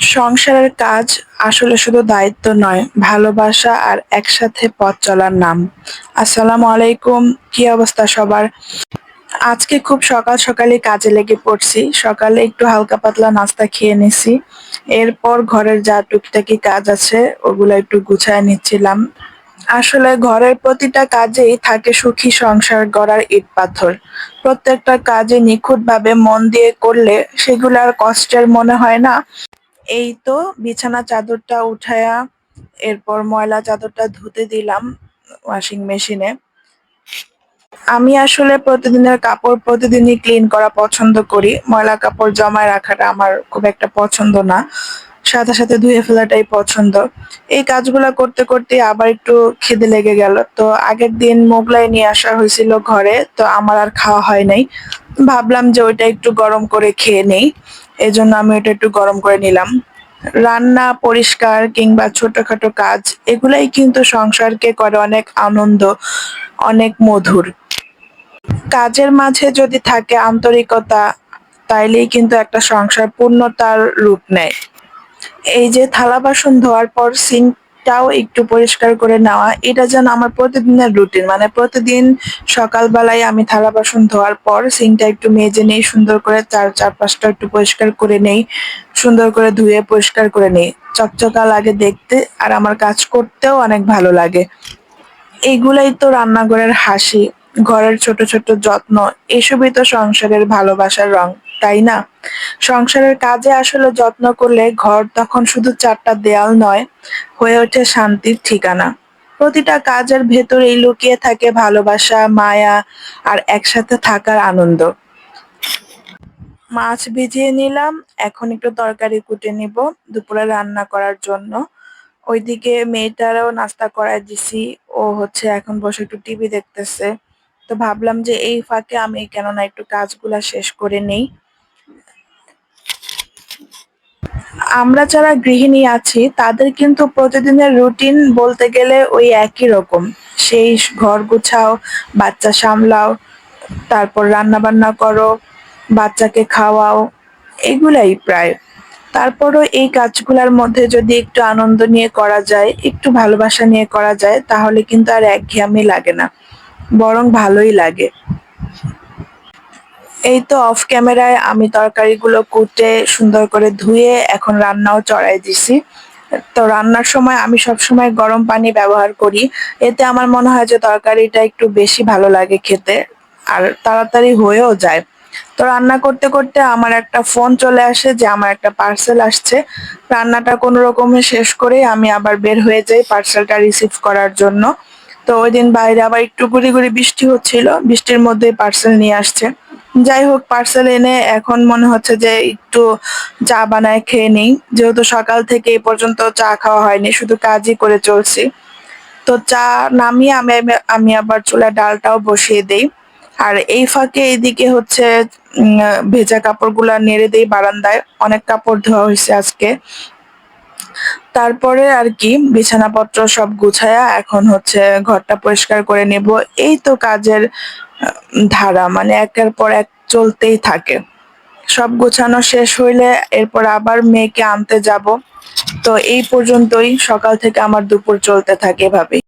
সংসারের কাজ আসলে শুধু দায়িত্ব নয়, ভালোবাসা আর একসাথে পথ চলার নাম। আসসালামু আলাইকুম, কি অবস্থা সবার? আজকে খুব সকাল সকালে কাজে লেগে পড়ছি। সকালে একটু হালকা পাতলা নাস্তা খেয়ে নিছি। এরপর ঘরের যা টুকিটাকি কাজ আছে, ওগুলো একটু গুছায় নিচ্ছিলাম। আসলে ঘরের প্রতিটা কাজেই থাকে সুখী সংসার গড়ার ইট পাথর। প্রত্যেকটা কাজে নিখুঁতভাবে মন দিয়ে করলে সেগুলো আর কষ্টের মনে হয় না। এই তো বিছানা চাদরটা উঠায়া এরপর ময়লা চাদরটা ধুতে দিলাম ওয়াশিং মেশিনে আমি আসলে প্রতিদিনের কাপড় প্রতিদিনই ক্লিন করা পছন্দ করি। ময়লা কাপড় জমায় রাখাটা আমার খুব একটা পছন্দ না। সাথে সাথে ধুয়ে ফেলাটাই পছন্দ। এই কাজগুলো করতে করতে আবার একটু খিদে লেগে গেল। তো আগের দিন মোগলাই নিয়ে আসা হয়েছিল ঘরে, তো আমার আর খাওয়া হয় নাই। ভাবলাম যে ওইটা একটু গরম করে খেয়ে নেই। এই জন্য আমি এটা একটু গরম করে নিলাম। রান্না পরিষ্কার কিংবা ছোটখাটো কাজ, এগুলাই কিন্তু সংসারকে করে অনেক আনন্দ, অনেক মধুর। কাজের মাঝে যদি থাকে আন্তরিকতা, তাইলেই কিন্তু একটা সংসার পূর্ণতার রূপ নেয়। এই যে থালা বাসন ধোয়ার পর সিঙ্কটাও একটু পরিষ্কার করে নেওয়া। এটা যেন আমার প্রতিদিনের রুটিন মানে প্রতিদিন সকালবেলায় আমি থালা বাসন ধোয়ার পর সিঙ্কটা একটু মেজে নেই, সুন্দর করে চার, চারপাশটা একটু পরিষ্কার করে নেই, সুন্দর করে ধুয়ে পরিষ্কার করে নেই। চকচকা লাগে দেখতে আর আমার কাজ করতেও অনেক ভালো লাগে। এইগুলাই তো রান্নাঘরের হাসি, ঘরের ছোট ছোট যত্ন, এসবই তো সংসারের ভালোবাসার রং। তাই না? সংসারের কাজে আসলে যত্ন করলে ঘর তখন শুধু চারটা দেয়াল নয়, হয়ে ওঠে শান্তির ঠিকানা। প্রতিটা কাজের ভেতরেই লুকিয়ে থাকে ভালোবাসা, মায়া আর একসাথে থাকার আনন্দ। মাছ ভিজিয়ে নিলাম, এখন একটু তরকারি কুটে নিব, দুপুরে রান্না করার জন্য। ওইদিকে মেয়েটারও নাস্তা করায় দিছি, ও হচ্ছে এখন বসে একটু টিভি দেখতেছে। তো ভাবলাম যে এই ফাঁকে আমি কেননা একটু কাজগুলা শেষ করে নেই। আমরা যারা গৃহিণী আছি, তাদের কিন্তু প্রতিদিনের রুটিন বলতে গেলে ওই একই রকম। সেই ঘর গুছাও, বাচ্চা সামলাও, তারপর রান্না বান্না করো, বাচ্চাকে খাওয়াও, এগুলাই প্রায়। তারপরও এই কাজগুলোর মধ্যে যদি একটু আনন্দ নিয়ে করা যায়, একটু ভালোবাসা নিয়ে করা যায়, তাহলে কিন্তু আর একঘেয়ামি লাগে না। বরং ভালোই লাগে। এই তো অফ ক্যামেরায় আমি তরকারিগুলো কুটে সুন্দর করে ধুয়ে এখন রান্নাও চড়াই দিছি। তো রান্নার সময় আমি সব সময় গরম পানি ব্যবহার করি। এতে আমার মনে হয় যে তরকারিটা একটু বেশি ভালো লাগে খেতে, আর তাড়াতাড়ি হয়েও যায়। তো রান্না করতে করতে আমার একটা ফোন চলে আসে যে আমার একটা পার্সেল আসছে। রান্নাটা কোনো রকমে শেষ করে আমি আবার বের হয়ে যাই পার্সেলটা রিসিভ করার জন্য। তো ওই দিন বাইরে আবার একটু গুড়ি গুড়ি বৃষ্টি হচ্ছিল, বৃষ্টির মধ্যে পার্সেল নিয়ে আসছে। যাই হোক পার্সেল এনে এখন মনে হচ্ছে যে একটু চা বানায় খেয়ে নিই। যেহেতু সকাল থেকে এই পর্যন্ত চা খাওয়া হয়নি, শুধু কাজই করে চলছি। তো চা নামিয়ে আমি আমি আবার চুলায় ডালটাও বসিয়ে দেই। আর এই ফাঁকে এইদিকে হচ্ছে ভেজা কাপড়গুলা নেড়ে দেই বারান্দায়। অনেক কাপড় ধোয়া হয়েছে আজকে। তারপরে আর কি বিছানাপত্র সব গুছায়া এখন হচ্ছে ঘরটা পরিষ্কার করে নেব। এই তো কাজের ধারা মানে একের পর এক চলতেই থাকে। সব গোছানো শেষ হইলে এরপর আবার মেয়েকে আনতে যাব। তো এই পর্যন্তই, সকাল থেকে আমার দুপুর চলতে থাকে এভাবেই।